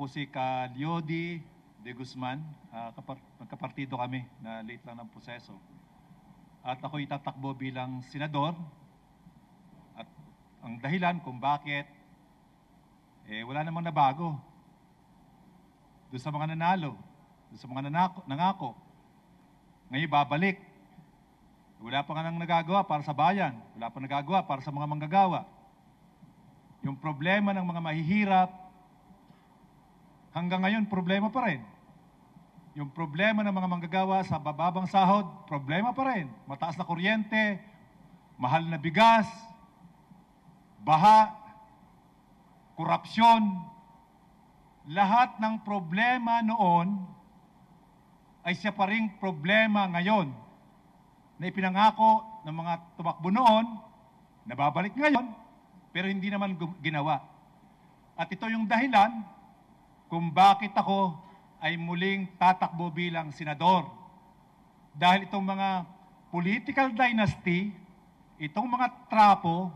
po si Calyodi de Guzman. Ah, kapar- magkapartido kami na late lang ng proseso. At ako itatakbo bilang senador. At ang dahilan kung bakit, eh wala namang nabago. Doon sa mga nanalo, doon sa mga nanako, nangako. Ngayon babalik. Wala pa nga nang nagagawa para sa bayan. Wala pa nagagawa para sa mga manggagawa. Yung problema ng mga mahihirap, hanggang ngayon problema pa rin. Yung problema ng mga manggagawa sa bababang sahod, problema pa rin. Mataas na kuryente, mahal na bigas, baha, korupsyon. Lahat ng problema noon ay siya pa ring problema ngayon na ipinangako ng mga tumakbo noon, nababalik ngayon, pero hindi naman ginawa. At ito yung dahilan kung bakit ako ay muling tatakbo bilang senador. Dahil itong mga political dynasty, itong mga trapo,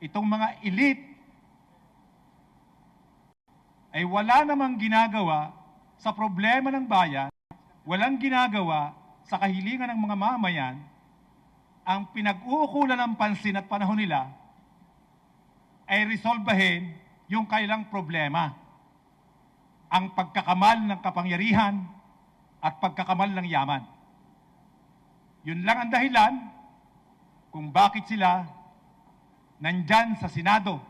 itong mga elite, ay wala namang ginagawa sa problema ng bayan, walang ginagawa sa kahilingan ng mga mamayan, ang pinag-uukulan ng pansin at panahon nila ay resolbahin yung kailang problema. Ang pagkakamal ng kapangyarihan at pagkakamal ng yaman. Yun lang ang dahilan kung bakit sila nandyan sa Senado.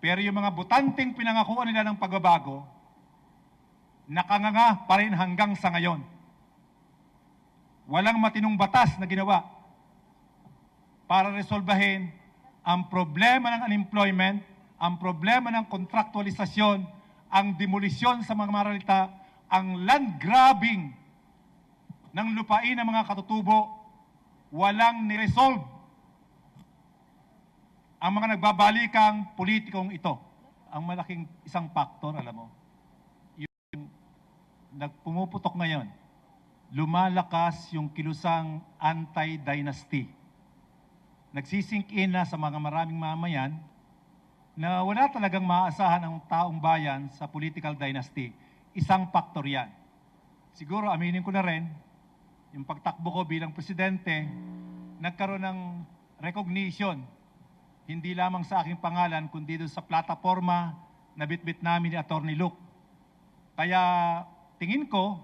Pero yung mga butanteng pinangakuan nila ng pagbabago, nakanganga pa rin hanggang sa ngayon. Walang matinong batas na ginawa para resolbahin ang problema ng unemployment, ang problema ng kontraktualisasyon, ang demolisyon sa mga maralita, ang land grabbing ng lupain ng mga katutubo, walang niresolve ang mga nagbabalikang politikong ito. Ang malaking isang faktor, alam mo, yung nagpumuputok ngayon, lumalakas yung kilusang anti-dynasty. Nagsisink in na sa mga maraming mamayan na wala talagang maaasahan ang taong bayan sa political dynasty. Isang faktor yan. Siguro aminin ko na rin, yung pagtakbo ko bilang presidente, nagkaroon ng recognition, hindi lamang sa aking pangalan, kundi doon sa plataforma na bitbit namin ni Atty. Luke. Kaya tingin ko,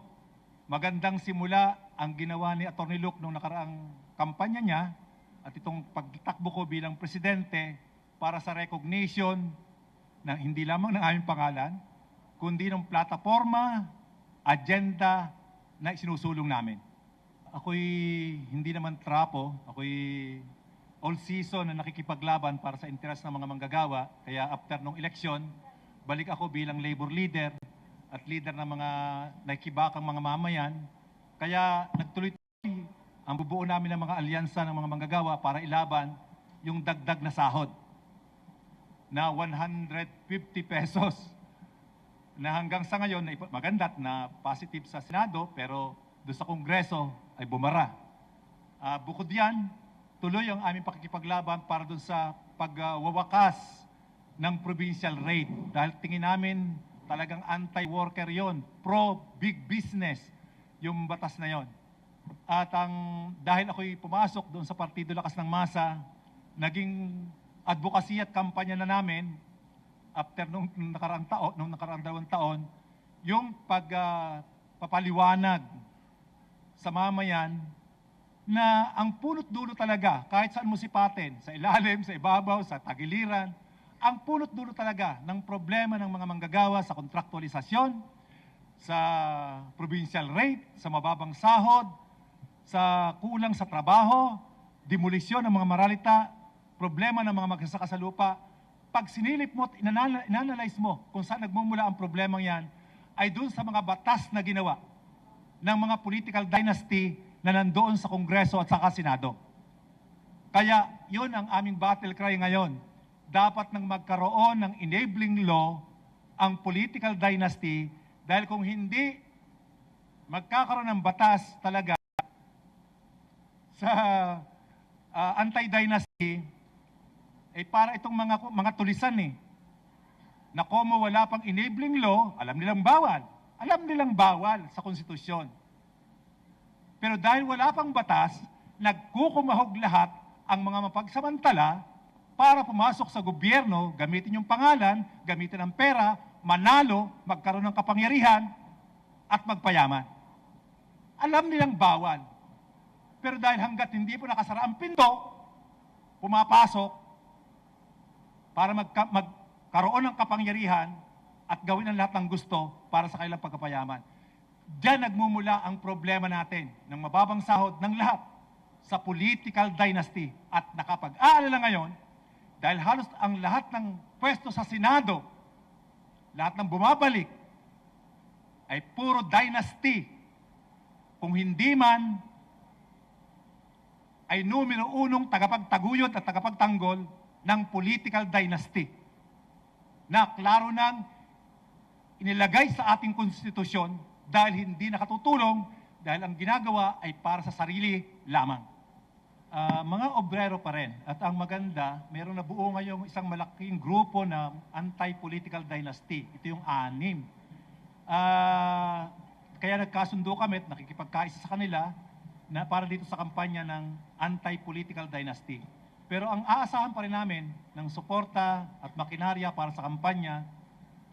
magandang simula ang ginawa ni Atty. Luke nung nakaraang kampanya niya at itong pagtakbo ko bilang presidente para sa recognition na hindi lamang ng aming pangalan, kundi ng plataforma, agenda na isinusulong namin. Ako'y hindi naman trapo, ako'y all season na nakikipaglaban para sa interes ng mga manggagawa. Kaya after nung eleksyon, balik ako bilang labor leader at leader ng mga nakikibakang mga mamayan. Kaya nagtuloy ang bubuo namin ng mga alyansa ng mga manggagawa para ilaban yung dagdag na sahod na 150 pesos na hanggang sa ngayon na ipa- maganda at na positive sa Senado pero doon sa Kongreso ay bumara. Ah, bukod yan, tuloy ang aming pakikipaglaban para doon sa pagwawakas ng provincial rate dahil tingin namin talagang anti-worker yon, pro-big business yung batas na yon. At ang dahil ako'y pumasok doon sa Partido Lakas ng Masa, naging advocacy at kampanya na namin after nung nung nakaraang taon, nung nakaraang dalawang taon, yung pag ah, papaliwanag sa mamayan na ang punot dulo talaga, kahit saan mo sipatin, sa ilalim, sa ibabaw, sa tagiliran, ang punot dulo talaga ng problema ng mga manggagawa sa kontraktualisasyon, sa provincial rate, sa mababang sahod, sa kulang sa trabaho, demolisyon ng mga maralita, problema ng mga magsasaka sa lupa, pag sinilip mo at inanal- inanalyze mo kung saan nagmumula ang problemang yan, ay dun sa mga batas na ginawa ng mga political dynasty na nandoon sa Kongreso at saka Senado. Kaya yun ang aming battle cry ngayon. Dapat nang magkaroon ng enabling law ang political dynasty dahil kung hindi magkakaroon ng batas talaga sa ah, anti-dynasty, eh para itong mga mga tulisan eh. na como wala pang enabling law, alam nilang bawal. Alam nilang bawal sa konstitusyon. Pero dahil wala pang batas, nagkukumahog lahat ang mga mapagsamantala para pumasok sa gobyerno, gamitin yung pangalan, gamitin ang pera, manalo, magkaroon ng kapangyarihan, at magpayaman. Alam nilang bawal. Pero dahil hanggat hindi po nakasara ang pinto, pumapasok para magka, magkaroon ng kapangyarihan at gawin ang lahat ng gusto para sa kanilang pagkapayaman. Diyan nagmumula ang problema natin ng mababang sahod ng lahat sa political dynasty. At nakapag-aalala ngayon, dahil halos ang lahat ng pwesto sa Senado, lahat ng bumabalik, ay puro dynasty. Kung hindi man, ay numero unong tagapagtaguyod at tagapagtanggol ng political dynasty na klaro nang inilagay sa ating konstitusyon dahil hindi nakatutulong dahil ang ginagawa ay para sa sarili lamang. Ah, mga obrero pa rin. At ang maganda, meron na buo ngayong isang malaking grupo na anti-political dynasty. Ito yung anim. Ah, kaya nagkasundo kami at nakikipagkaisa sa kanila na para dito sa kampanya ng anti-political dynasty. Pero ang aasahan pa rin namin ng suporta at makinarya para sa kampanya,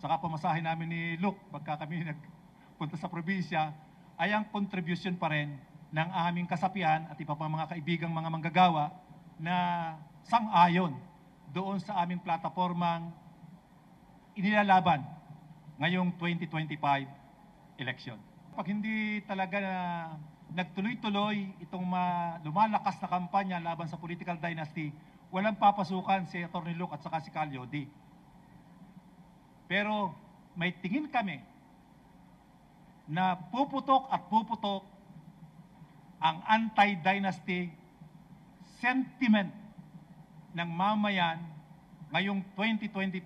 saka pamasahin namin ni Luke pagka kami nagpunta sa probinsya, ay ang contribution pa rin ng aming kasapian at iba pang mga kaibigang mga manggagawa na sang-ayon doon sa aming platapormang inilalaban ngayong 2025 election. Pag hindi talaga na nagtuloy-tuloy itong ma- lumalakas na kampanya laban sa political dynasty, walang papasukan si Atty. Luke at saka si Calio D. Pero may tingin kami na puputok at puputok ang anti-dynasty sentiment ng mamayan ngayong 2025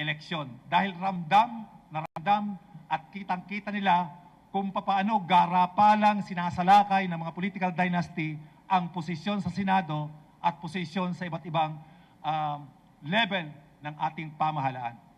election. Dahil ramdam, naramdam at kitang-kita nila kung papaano garapalang sinasalakay ng mga political dynasty ang posisyon sa Senado at posisyon sa iba't ibang um, level ng ating pamahalaan.